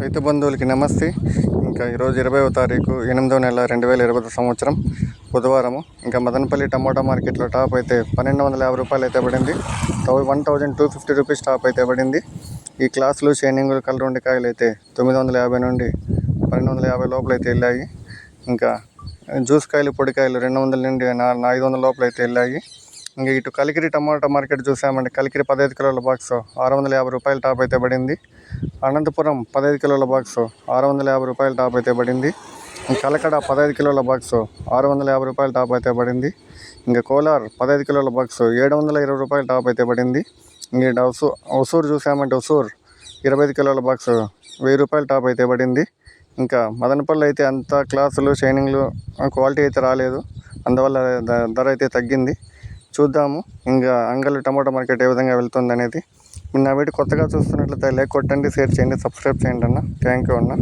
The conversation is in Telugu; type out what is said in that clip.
రైతు బంధువులకి నమస్తే. ఇంకా ఈరోజు ఇరవైవ తారీఖు ఎనిమిదో నెల రెండు వేల ఇరవై సంవత్సరం బుధవారము. ఇంకా మదనపల్లి టమోటా మార్కెట్లో టాప్ అయితే పన్నెండు వందల యాభై రూపాయలు అయితే పడింది. One thousand two fifty rupees top అయితే పడింది. ఈ క్లాసులు షైనింగ్ కలర్ ఉండే కాయలు అయితే తొమ్మిది వందల యాభై నుండి పన్నెండు వందల యాభై లోపల అయితే వెళ్ళాయి. ఇంకా జ్యూస్ కాయలు పొడికాయలు రెండు వందల నుండి నా ఐదు వందల లోపల అయితే వెళ్ళాయి. ఇంకా ఇటు కలికిరి టమాటా మార్కెట్ చూసామంటే కలికిరి పదహైదు కిలోల బాక్స్ ఆరు వందల యాభై రూపాయలు టాప్ అయితే పడింది. అనంతపురం పదహైదు కిలోల బాక్స్ ఆరు వందల యాభై రూపాయలు టాప్ అయితే పడింది. ఇంకా కలకడ పదహైదు కిలోల బాక్స్ ఆరు వందల యాభై రూపాయలు టాప్ అయితే పడింది. ఇంకా కోలార్ పదహైదు కిలోల బాక్స్ ఏడు వందల ఇరవై రూపాయలు టాప్ అయితే పడింది. ఇంకా హుసూ హుసూరు చూసామంటే హుసూర్ ఇరవై ఐదు కిలోల బాక్స్ వెయ్యి రూపాయలు టాప్ అయితే పడింది. ఇంకా మదనపల్లి అయితే అంత క్లాసులు షైనింగ్లు క్వాలిటీ అయితే రాలేదు. అందువల్ల ద- ధర అయితే తగ్గింది. చూద్దాము. ఇంకా అంగళ్ళు టమాటా మార్కెట్ ఏ విధంగా వెళ్తుంది అనేది. నా వీడియో కొత్తగా చూస్తున్నట్లయితే లైక్ కొట్టండి షేర్ చేయండి సబ్స్క్రైబ్ చేయండి అన్న. థ్యాంక్ యూ అన్న.